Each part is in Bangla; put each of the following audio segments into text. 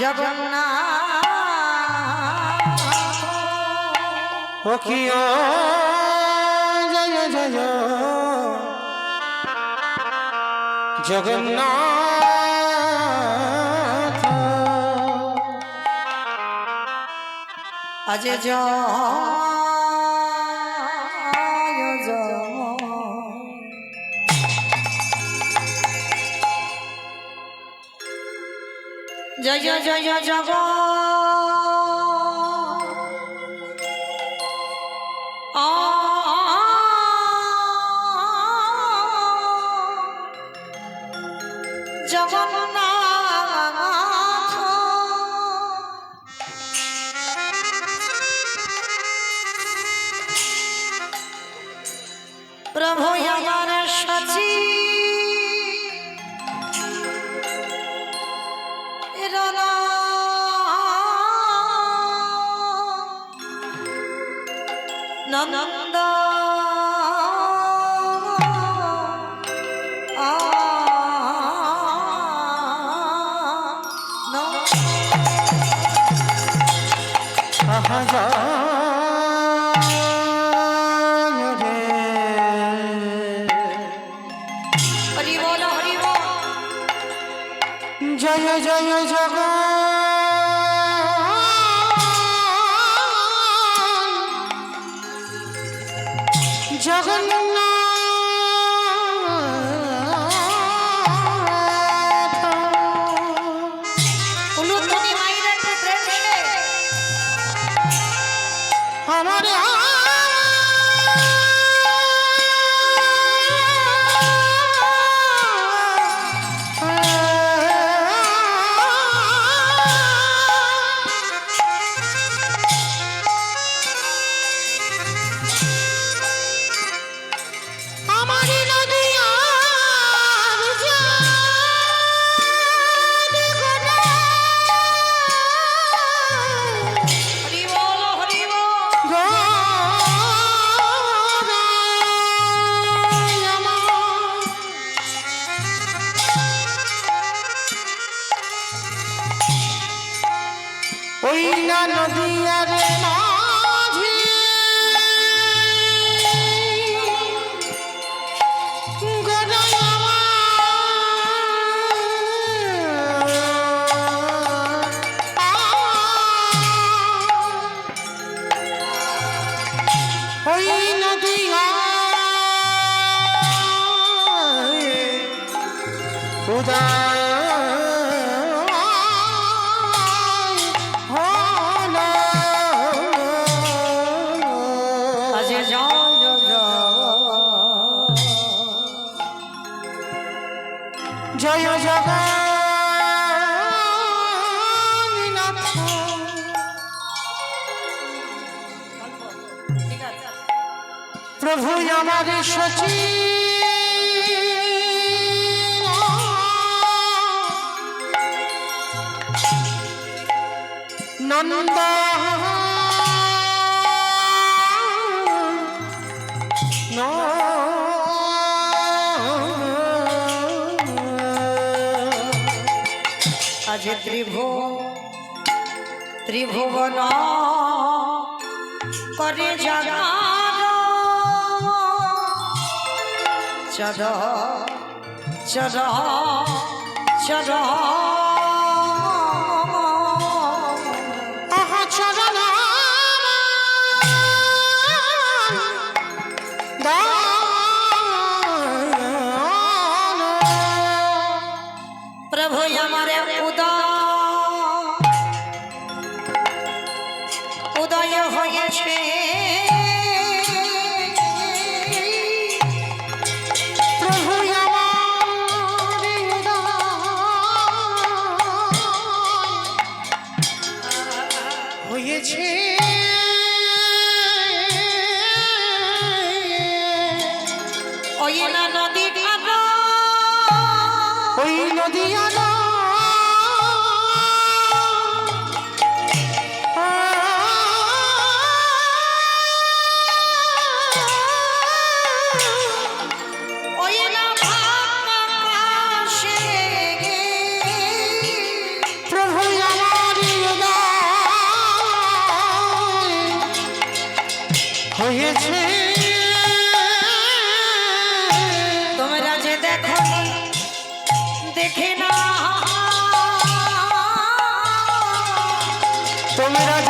জগন্নাথ। অখিও জয় জয়। জগন্নাথ। আজ জয় জয় জয় জগ প্রভু আমার সচি জয় জয় জগ ওই প্রভু আমার সচি নন্দ। আজ ত্রিভু ত্রিভুবন করে জাগার আহা চরণ দান প্রভু আমার উদয় উদয় হয়েছে। मेरा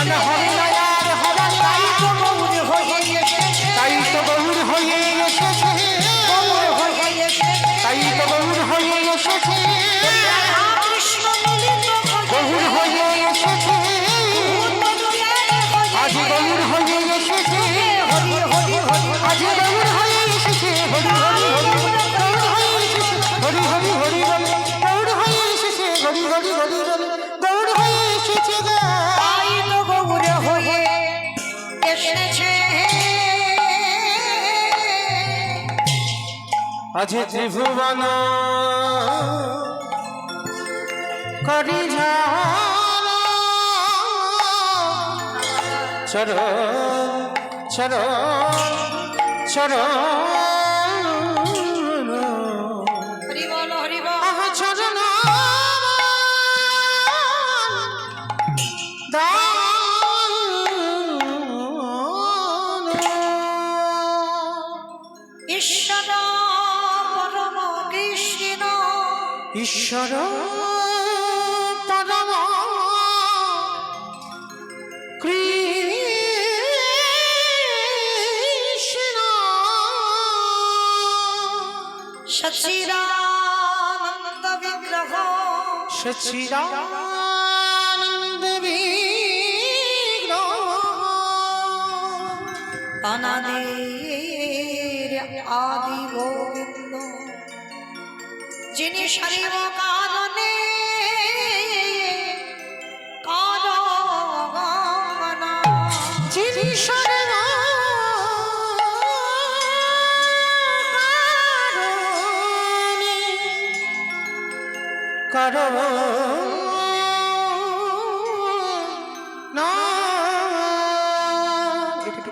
রান্না হবে আছে ত্রিভুবন করি চর চর চর ঈশ্বর পরম কৃষ্ণ। সচিরানন্দ বিগ্রহ। সচিরানন্দ বিগ্রহ। অনাদি যিনি সর্ব কারণে যিনি সর্ব করো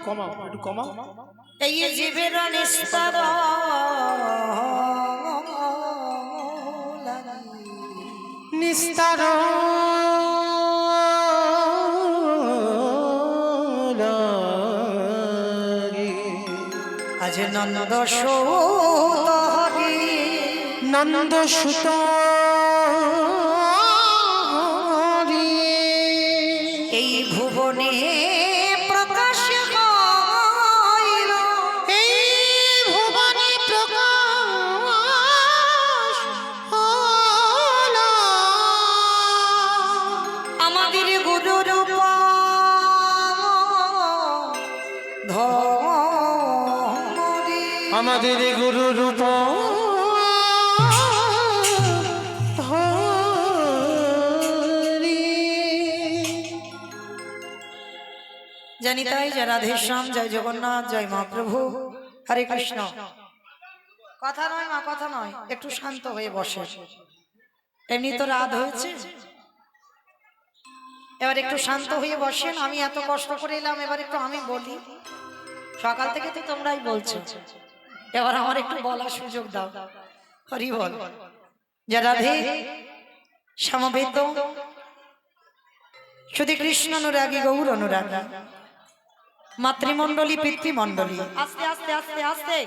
কমাও একটু কমাও। এই জীবের নিস্তর নিস্তার আজ নন্দ সুত নন্দ সুতা আমাদের গুরু রূপ। জানি তাই জয় রাধেশ্যাম জয় জগন্নাথ, জয় মহাপ্রভু হরে কৃষ্ণ। কথা নয় মা, কথা নয়, একটু শান্ত হয়ে বসে। এমনি তো রাত হয়েছে। এবার একটু শান্ত হয়ে বসেন, আমি এত কষ্ট করে এলাম, এবার একটু আমি বলি। সকাল থেকে তো তোমরাই বলছো। এবার আমার একটু বলার সুযোগ দাও। হরি বল। সমবেত, শুধু কৃষ্ণ অনুরাগী, গৌর অনুরাগী, মাতৃমণ্ডলী, পিতৃমণ্ডলী। আস্তে আস্তে আস্তে আস্তে।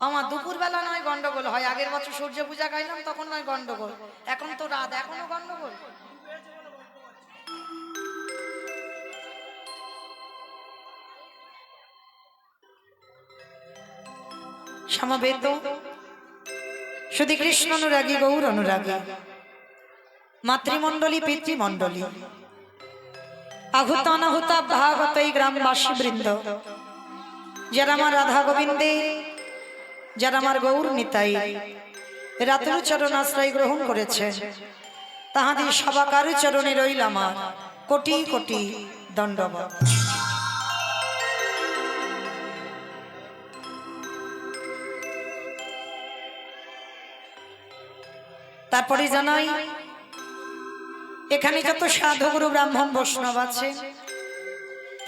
আমার দুপুরবেলা নয় গন্ডগোল হয়। আগের বছর সূর্য পূজা গাইলাম, তখন নয় গন্ডগোল। এখন তো রাত, এখনও গন্ডগোল। সমাবেত। শুধু কৃষ্ণ অনুরাগী, গৌর অনুরাগী। মাতৃমণ্ডলী, পিতৃমণ্ডলী। আহুত অনাহুত ভাগত এই গ্রামবাসী বৃন্দ। যারা আমার রাধা গোবিন্দে, যারা আমার গৌর নিতাই। রাতুর চরণ আশ্রয় গ্রহণ করেছে। তাহাদের সবাকার চরণে রইল আমার কোটি কোটি দণ্ডবত তারপরে জানাই, এখানে যত সাধুগুরু ব্রাহ্মণ, বৈষ্ণব আছে,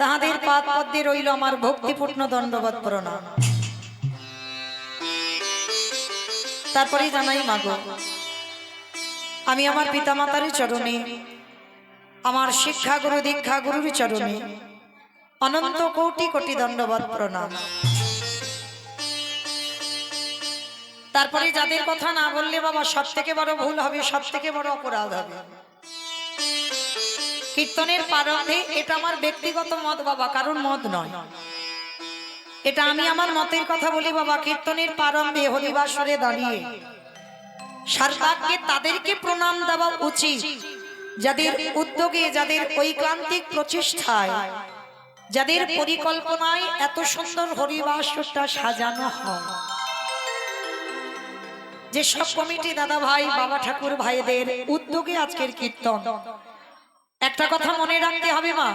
তাহাদের পাদ পদ্মে রইল আমার ভক্তিপূর্ণ দণ্ডবত প্রণাম। তারপরে জানাই, মাগো, আমি আমার পিতামাতার চরণে, আমার শিক্ষা গুরু দীক্ষা গুরুর চরণে, অনন্ত কোটি কোটি দণ্ডবত প্রণাম। তারপরে যাদের কথা না বললে বাবা সব থেকে বড় ভুল হবে সব থেকে বড় অপরাধ হবে। কীর্তনের প্রারম্ভে এটা আমার ব্যক্তিগত মত বাবা, কারণ মত নয়। এটা আমি আমার মতের কথা বলি বাবা, কীর্তনের প্রারম্ভে হরিবাসরে দাঁড়িয়ে সর্বাগ্যে তাদেরকে প্রণাম দেওয়া উচিত। যাদের উদ্যোগে, যাদের ঐকান্তিক প্রচেষ্টায়, যাদের পরিকল্পনায় এত সুন্দর হরিবাসটা সাজানো হয়। যে সব কমিটি দাদা ভাই, বাবা ঠাকুর ভাইদের উদ্যোগে আজকের কীর্তন। একটা কথা মনে রাখতে হবে মা,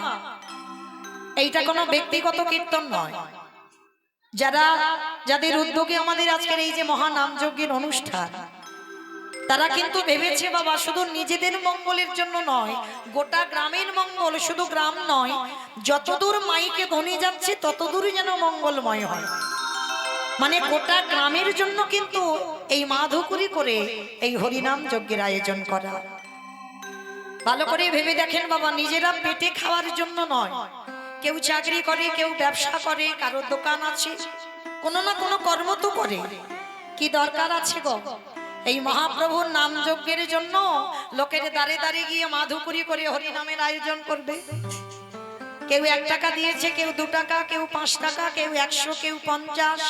এইটা কোনো ব্যক্তিগত কীর্তন নয়। যারা, যাদের উদ্যোগে আমাদের আজকের এই যে মহানাম যজ্ঞের অনুষ্ঠান, তারা কিন্তু ভেবেছে, বাবা, শুধু নিজেদের মঙ্গলের জন্য নয়, গোটা গ্রামের মঙ্গল শুধু গ্রাম নয়, যতদূর মাইকে ধনী যাচ্ছে, ততদূরই যেন মঙ্গলময় হয়। মানে গোটা গ্রামের জন্য কিন্তু এই মাধুকুরি করে এই হরিনাম যজ্ঞের আয়োজন করা। ভালো করে ভেবে দেখেন বাবা, নিজেরা পেটে খাওয়ার জন্য নয়। কেউ চাকরি করে, কেউ ব্যবসা করে, কারও দোকান আছে, কোনো না কোনো কর্ম তো করে। কি দরকার আছে গো? এই মহাপ্রভুর নাম যজ্ঞের জন্য লোকের দাঁড়ে দাঁড়িয়ে গিয়ে মাধুকুরি করে হরিনামের আয়োজন করবে। কেউ এক টাকা দিয়েছে, কেউ দু টাকা, কেউ পাঁচ টাকা, কেউ একশো, কেউ পঞ্চাশ।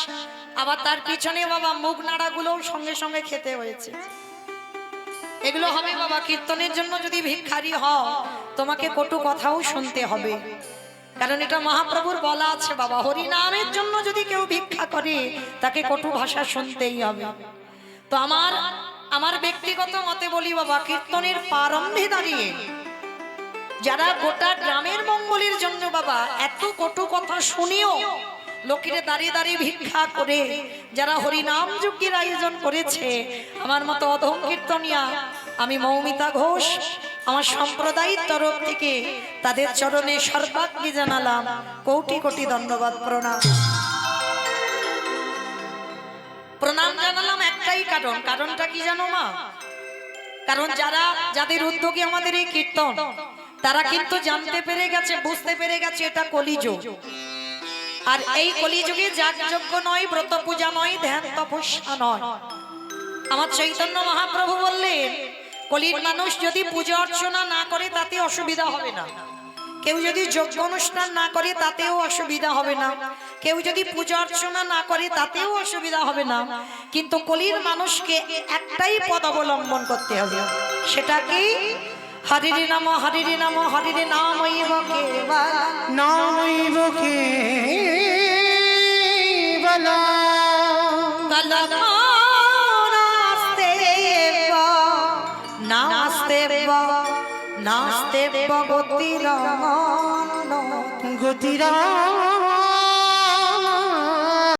আবার তার পিছনে বাবা মুখ নাড়াগুলোও সঙ্গে সঙ্গে খেতে হয়েছে। এগুলো হবে বাবা কীর্তনের জন্য যদি ভিক্ষারি হও, তোমাকে কটু কথাও শুনতে হবে। কারণ এটা মহাপ্রভুর বলা আছে বাবা হরি নামের জন্য যদি কেউ ভিক্ষা করে, তাকে কটু ভাষা শুনতেই হবে। তো আমার আমার ব্যক্তিগত মতে বলি বাবা, কীর্তনের প্রারম্ভে দাঁড়িয়ে যারা গোটা গ্রামের মঙ্গলের জন্য বাবা, এত কটু কথা শুনেও লোকের দাঁড়িয়ে দাঁড়িয়ে ভিক্ষা করে। যারা হরিনাম যজ্ঞের আয়োজন করেছে, আমার মতো অধম কীর্তনিয়া, আমি মৌমিতা ঘোষ, আমার সম্প্রদায়ের তরফ থেকে তাদের চরণে সর্বাগ্রে জানালাম কোটি কোটি ধন্যবাদ, প্রণাম। প্রণাম জানালাম একটাই কারণ, কারণটা কি জানো মা? কারণ যারা, যাদের উদ্যোগে আমাদের এই কীর্তন তারা কিন্তু জানতে পেরে গেছে, বুঝতে পেরে গেছে এটা কলিযুগ। আর এই কলিযুগে যাগযজ্ঞ নয় ব্রত পূজা নয়, ধ্যান তপস্যা নয়। আমার চৈতন্য মহাপ্রভু বললেন, কলির মানুষ যদি পূজা অর্চনা না করে, তাতে অসুবিধা হবে না। কেউ যদি যজ্ঞ অনুষ্ঠান না করে, তাতেও অসুবিধা হবে না। কেউ যদি পূজা অর্চনা না করে, তাতেও অসুবিধা হবে না। কিন্তু কলির মানুষকে একটাই পদ অবলম্বন করতে হবে। সেটা কি হরিরি নাম হরিরি নাম হরিরি নাম নামৈব কেবলা নাস্তে নাস্তে নাস্তে গতিরা